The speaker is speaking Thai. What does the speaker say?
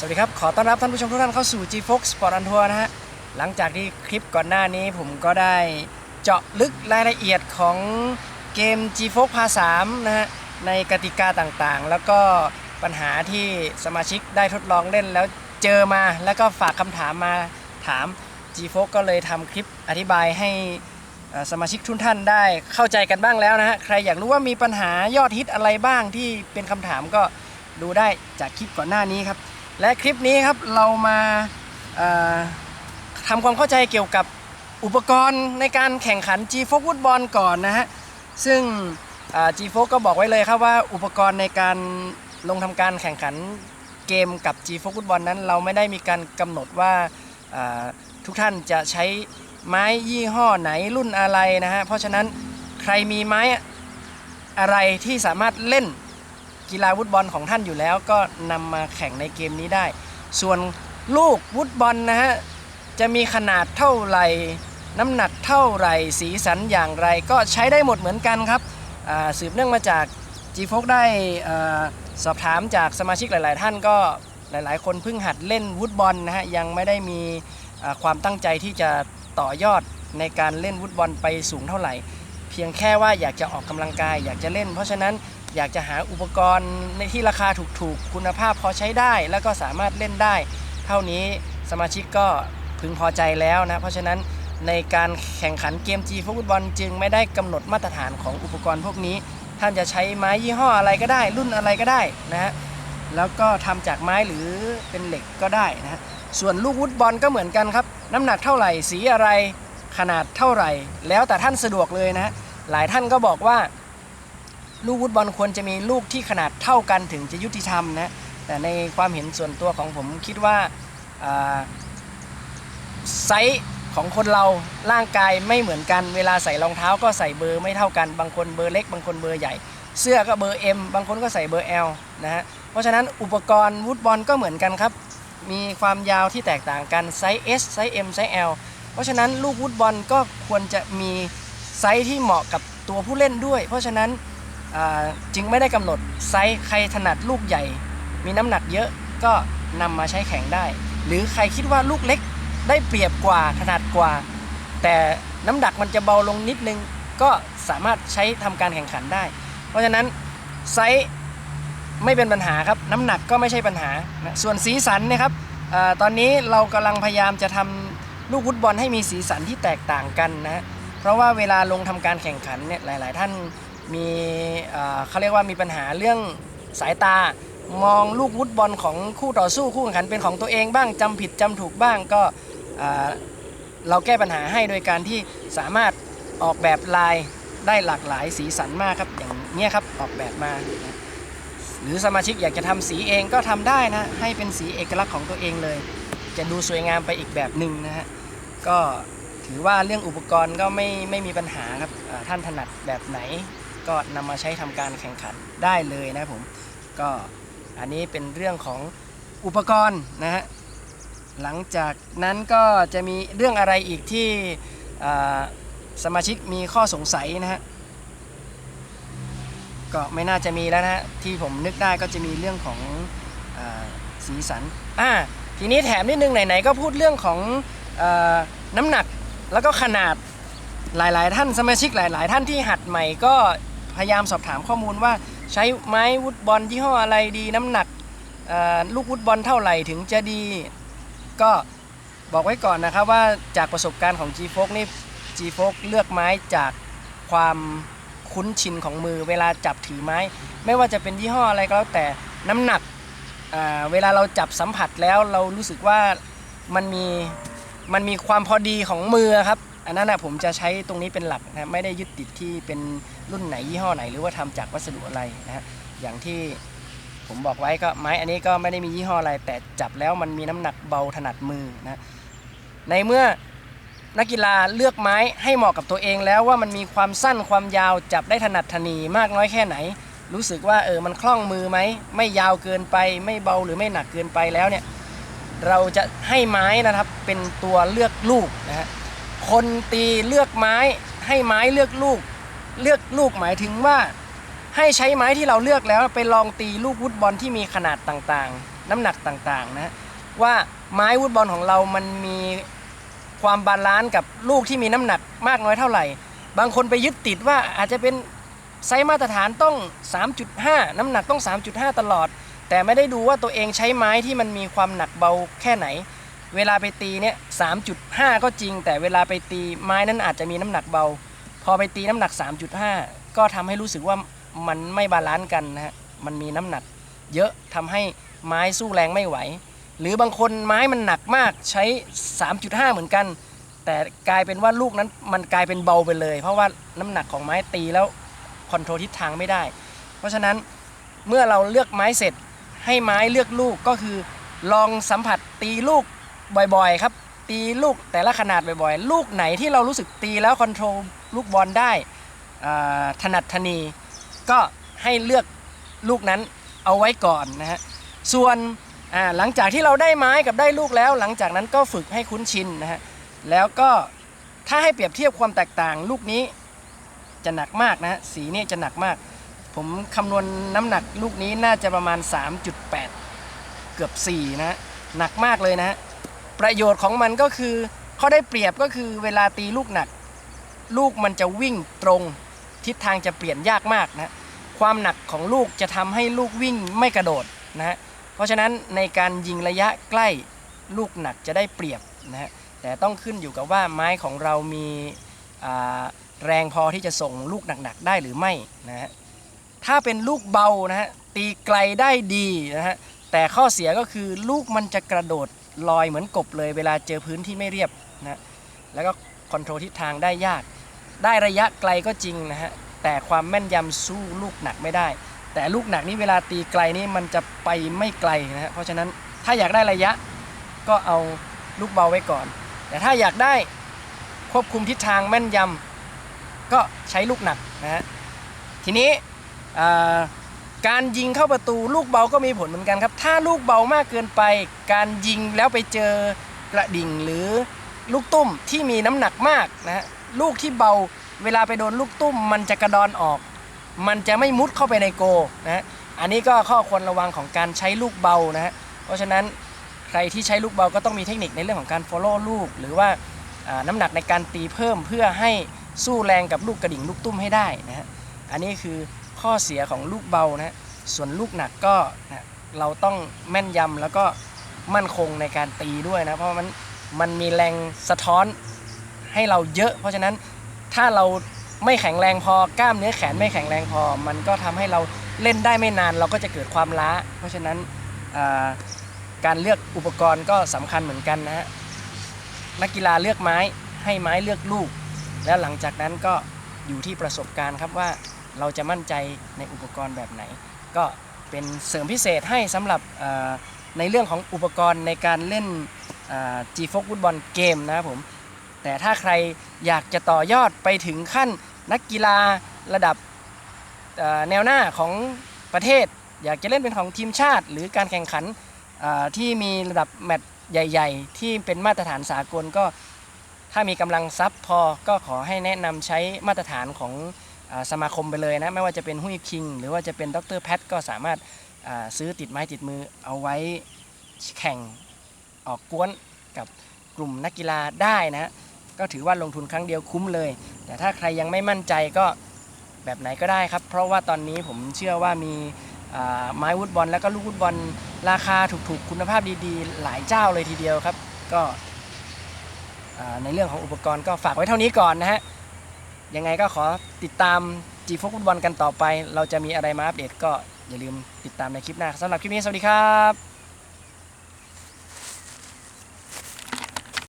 สวัสดีครับ ขอต้อนรับท่านผู้ชมทุกท่านเข้าสู่ G Fox Sport on Tour นะฮะ หลังจากที่คลิปก่อนหน้านี้ผมก็ได้เจาะลึกรายละเอียดของเกม G Fox พา3นะฮะ ในกติกาต่างๆ แล้วก็ปัญหาที่สมาชิกได้ทดลองเล่นแล้วเจอมา แล้วก็ฝากคำถามมาถาม G Fox ก็เลยทำคลิปอธิบายให้สมาชิกทุกท่านได้เข้าใจกันบ้างแล้วนะฮะ ใครอยากรู้ว่ามีปัญหายอดฮิตอะไรบ้างที่เป็นคำถามก็ดูได้จากคลิปก่อนหน้านี้ครับ และคลิปนี้ครับเรามาทำความเข้าใจเกี่ยวกับอุปกรณ์ในการแข่งขัน G f o ฟุตบอลก่อนนะฮะ ซึ่ง G f o x ก็บอกไว้เลยครับว่าอุปกรณ์ในการลงทำการแข่งขันเกมกับ G f o ฟุตบอลนั้น เราไม่ได้มีการกำหนดว่าอ่าทุกท่านจะใช้ไม้ยี่ห้อไหนรุ่นอะไรนะฮะ เพราะฉะนั้นใครมีไม้อะไรที่สามารถเล่น กีฬาฟุตบอลของท่านอยู่แล้ว ก็นำมาแข่งในเกมนี้ได้ ส่วนลูกฟุตบอลนะฮะจะมีขนาดเท่าไหร่น้ำหนักเท่าไหร่สีสันอย่างไร ก็ใช้ได้หมดเหมือนกันครับสืบเนื่องมาจาก g f o x ได้สอบถามจากสมาชิกหลาย ๆ ท่านก็หลาย ๆ คนเพิ่งหัดเล่นฟุตบอลนะฮะยังไม่ได้มีความตั้งใจที่จะต่อยอดในการเล่นฟุตบอลไปสูงเท่าไหร่ เพียงแค่ว่าอยากจะออกกำลังกายอยากจะเล่น เพราะฉะนั้น อยากจะหาอุปกรณ์ในที่ราคาถูกๆ คุณภาพพอใช้ได้ แล้วก็สามารถเล่นได้ เท่านี้สมาชิกก็พึงพอใจแล้วนะ เพราะฉะนั้นในการแข่งขันเกม G ฟุตบอลจึงไม่ได้กำหนดมาตรฐานของอุปกรณ์พวกนี้ ท่านจะใช้ไม้ยี่ห้ออะไรก็ได้ รุ่นอะไรก็ได้นะฮะแล้วก็ทำจากไม้หรือเป็นเหล็กก็ได้นะฮะส่วนลูกฟุตบอลก็เหมือนกันครับ น้ำหนักเท่าไหร่สีอะไรขนาดเท่าไหร่ แล้วแต่ท่านสะดวกเลยนะฮะหลายท่านก็บอกว่า ลูกฟุตบอลควรจะมีลูกที่ขนาดเท่ากันถึงจะยุติธรรมนะแต่ในความเห็นส่วนตัวของผมคิดว่าไซส์ของคนเราร่างกายไม่เหมือนกัน เวลาใส่รองเท้าก็ใส่เบอร์ไม่เท่ากัน บางคนเบอร์เล็ก บางคนเบอร์ใหญ่ เสื้อก็เบอร์ M บางคนก็ใส่เบอร์ L นะฮะเพราะฉะนั้นอุปกรณ์ฟุตบอลก็เหมือนกันครับ มีความยาวที่แตกต่างกันไซส์ S ไซส์ M ไซส์ L เพราะฉะนั้นลูกฟุตบอลก็ควรจะมีไซส์ที่เหมาะกับตัวผู้เล่นด้วย เพราะฉะนั้น จึงไม่ได้กำหนดไซส์ใครถนัดลูกใหญ่ มีน้ำหนักเยอะก็นำมาใช้แข่งได้ หรือใครคิดว่าลูกเล็กได้เปรียบกว่าถนัดกว่า แต่น้ำหนักมันจะเบาลงนิดนึง ก็สามารถใช้ทำการแข่งขันได้ เพราะฉะนั้นไซส์ไม่เป็นปัญหาครับน้ำหนักก็ไม่ใช่ปัญหา ส่วนสีสันนะครับอตอนนี้เรากำลังพยายามจะทำลูกฟุตบอลให้มีสีสันที่แตกต่างกันนะฮะเพราะว่าเวลาลงทำการแข่งขันเนี่ยหลาย ๆ ท่าน มีเขาเรียกว่ามีปัญหาเรื่องสายตามองลูกฟุตบอลของคู่ต่อสู้คู่แข่งขันเป็นของตัวเองบ้างจำผิดจำถูกบ้างก็เราแก้ปัญหาให้โดยการที่สามารถออกแบบลายได้หลากหลายสีสันมากครับอย่างเนี้ยครับออกแบบมา หรือสมาชิกอยากจะทำสีเองก็ทำได้นะให้เป็นสีเอกลักษณ์ของตัวเองเลย จะดูสวยงามไปอีกแบบหนึ่งนะฮะก็ถือว่าเรื่องอุปกรณ์ก็ไม่ไม่มีปัญหาครับท่านถนัดแบบไหน ก็นำมาใช้ทำการแข่งขันได้เลยนะผมก็อันนี้เป็นเรื่องของอุปกรณ์นะฮะหลังจากนั้นก็จะมีเรื่องอะไรอีกที่สมาชิกมีข้อสงสัยนะฮะก็ไม่น่าจะมีแล้วนะฮะที่ผมนึกได้ก็จะมีเรื่องของอสีสันอ่าทีนี้แถมนิดนึงไหนๆก็พูดเรื่องของอน้ำหนักแล้วก็ขนาดหลายๆ ท่านสมาชิกหลาย ๆ ท่านที่หัดใหม่ก็ พยายามสอบถามข้อมูลว่าใช้ไม้วุดบอลยี่ห้ออะไรดีน้ำหนักลูกวุดบอลเท่าไหร่ถึงจะดี ก็บอกไว้ก่อนนะครับว่าจากประสบการณ์ของ G f o x นี่ G f o x เลือกไม้จากความคุ้นชินของมือ เวลาจับถือไม้ ไม่ว่าจะเป็นยี่ห้ออะไรก็แล้วแต่น้ำหนักเวลาเราจับสัมผัสแล้วเรารู้สึกว่ามันมีมันมีความพอดีของมือครับ อันนั้นนะผมจะใช้ตรงนี้เป็นหลักนะไม่ได้ยึดติดที่เป็นรุ่นไหนยี่ห้อไหน หรือว่าทำจากวัสดุอะไรนะฮะอย่างที่ผมบอกไว้ก็ไม้อันนี้ก็ไม่ได้มียี่ห้ออะไร แต่จับแล้วมันมีน้ำหนักเบาถนัดมือนะในเมื่อนักกีฬาเลือกไม้ให้เหมาะกับตัวเองแล้วว่ามันมีความสั้นความยาวจับได้ถนัดถนีมากน้อยแค่ไหน รู้สึกว่าเออมันคล่องมือไหมไม่ยาวเกินไป ไม่เบาหรือไม่หนักเกินไปแล้วเนี่ยเราจะให้ไม้นะครับเป็นตัวเลือกลูกนะฮะ คนตีเลือกไม้ ให้ไม้เลือกลูก เลือกลูกหมายถึงว่า ให้ใช้ไม้ที่เราเลือกแล้วไปลองตีลูกวุดบอลที่มีขนาดต่างๆ น้ำหนักต่างๆนะว่าไม้วุดบอลของเรามันมีความบาลานซ์กับลูกที่มีน้ำหนักมากน้อยเท่าไหร่ บางคนไปยึดติดว่าอาจจะเป็นไซส์มาตรฐานต้อง 3.5 น้ำหนักต้อง 3.5 ตลอด แต่ไม่ได้ดูว่าตัวเองใช้ไม้ที่มันมีความหนักเบาแค่ไหน เวลาไปตีเนี่ย3.5ก็จริง แต่เวลาไปตีไม้นั้นอาจจะมีน้ำหนักเบา พอไปตีน้ำหนัก 3.5 ก็ทำให้รู้สึกว่ามันไม่บาลานซ์กันนะฮะมันมีน้ำหนัก เยอะทำให้ไม้สู้แรงไม่ไหว หรือบางคนไม้มันหนักมากใช้ 3.5 เหมือนกัน แต่กลายเป็นว่าลูกนั้นมันกลายเป็นเบาไปเลย เพราะว่าน้ำหนักของไม้ตีแล้วคอนโทรลทิศทางไม่ได้ เพราะฉะนั้นเมื่อเราเลือกไม้เสร็จให้ไม้เลือกลูกก็คือลองสัมผัสตีลูก บ่อยๆ ครับ ตีลูกแต่ละขนาดบ่อยๆ ลูกไหนที่เรารู้สึกตีแล้วคอนโทรลลูกบอลได้ถนัดทนี ก็ให้เลือกลูกนั้นเอาไว้ก่อนนะฮะส่วนหลังจากที่เราได้ไม้กับได้ลูกแล้ว หลังจากนั้นก็ฝึกให้คุ้นชินนะฮะแล้วก็ถ้าให้เปรียบเทียบความแตกต่าง ลูกนี้จะหนักมากนะฮะสีนี่จะหนักมาก ผมคำนวณน้ำหนักลูกนี้น่าจะประมาณ 3.8 เกือบ 4 นะฮะหนักมากเลยนะฮะ ประโยชน์ของมันก็คือข้อได้เปรียบก็คือเวลาตีลูกหนัก ลูกมันจะวิ่งตรง ทิศทางจะเปลี่ยนยากมากนะความหนักของลูกจะทำให้ลูกวิ่งไม่กระโดดนะฮะเพราะฉะนั้นในการยิงระยะใกล้ลูกหนักจะได้เปรียบนะฮะแต่ต้องขึ้นอยู่กับว่าไม้ของเรามีแรงพอที่จะส่งลูกหนักๆได้หรือไม่นะฮะถ้าเป็นลูกเบานะฮะตีไกลได้ดีนะฮะแต่ข้อเสียก็คือลูกมันจะกระโดด ลอยเหมือนกบเลยเวลาเจอพื้นที่ไม่เรียบนะฮะแล้วก็คอนโทรลทิศทางได้ยาก ได้ระยะไกลก็จริงนะฮะแต่ความแม่นยำสู้ลูกหนักไม่ได้ แต่ลูกหนักนี่เวลาตีไกลนี่มันจะไปไม่ไกลนะฮะเพราะฉะนั้นถ้าอยากได้ระยะก็เอาลูกเบาไว้ก่อน แต่ถ้าอยากได้ควบคุมทิศทางแม่นยำก็ใช้ลูกหนักนะฮะทีนี้อ่า การยิงเข้าประตูลูกเบาก็มีผลเหมือนกันครับ ถ้าลูกเบามากเกินไป การยิงแล้วไปเจอกระดิ่งหรือลูกตุ้มที่มีน้ำหนักมากนะฮะลูกที่เบาเวลาไปโดนลูกตุ้ม มันจะกระดอนออก มันจะไม่มุดเข้าไปในโกนะฮะอันนี้ก็ข้อควรระวังของการใช้ลูกเบานะฮะเพราะฉะนั้นใครที่ใช้ลูกเบาก็ต้องมีเทคนิคในเรื่องของการ follow ลูก หรือว่าน้ำหนักในการตีเพิ่มเพื่อให้สู้แรงกับลูกกระดิ่งลูกตุ้มให้ได้นะฮะอันนี้คือ ข้อเสียของลูกเบานะส่วนลูกหนักก็นะเราต้องแม่นยำแล้วก็มั่นคงในการตีด้วยนะ เพราะมันมันมีแรงสะท้อนให้เราเยอะ เพราะฉะนั้นถ้าเราไม่แข็งแรงพอกล้ามเนื้อแขนไม่แข็งแรงพอ มันก็ทำให้เราเล่นได้ไม่นาน เราก็จะเกิดความล้า เพราะฉะนั้นการเลือกอุปกรณ์ก็สำคัญเหมือนกันนะฮะนักกีฬาเลือกไม้ให้ไม้เลือกลูก แล้วหลังจากนั้นก็อยู่ที่ประสบการณ์ครับว่า เราจะมั่นใจในอุปกรณ์แบบไหน ก็เป็นเสริมพิเศษให้สำหรับในเรื่องของอุปกรณ์ในการเล่นจีฟกฟุตบอลเกมนะครับผม แต่ถ้าใครอยากจะต่อยอดไปถึงขั้นนักกีฬาระดับแนวหน้าของประเทศ อยากจะเล่นเป็นของทีมชาติ หรือการแข่งขันที่มีระดับแมตช์ใหญ่ ๆ ที่เป็นมาตรฐานสากลก็ถ้ามีกำลังทรัพย์พอก็ขอให้แนะนำใช้มาตรฐานของ สมาคมไปเลยนะ ไม่ว่าจะเป็นหุ้ยคิง หรือว่าจะเป็นดรแพทก็สามารถซื้อติดไม้ติดมือเอาไว้แข่งออกกวนกับกลุ่มนักกีฬาได้นะก็ถือว่าลงทุนครั้งเดียวคุ้มเลย แต่ถ้าใครยังไม่มั่นใจก็แบบไหนก็ได้ครับ เพราะว่าตอนนี้ผมเชื่อว่ามีไม้วุดบอลแล้วก็ลูกวุดบอลราคาถูกๆ คุณภาพดีๆ หลายเจ้าเลยทีเดียวครับ ก็ในเรื่องของอุปกรณ์ก็ฝากไว้เท่านี้ก่อนนะฮะ ยังไงก็ขอติดตามจีฟฟุตบอลกันต่อไป เราจะมีอะไรมาอัปเดตก็อย่าลืมติดตามในคลิปหน้าสำหรับคลิปนี้สวัสดีครับ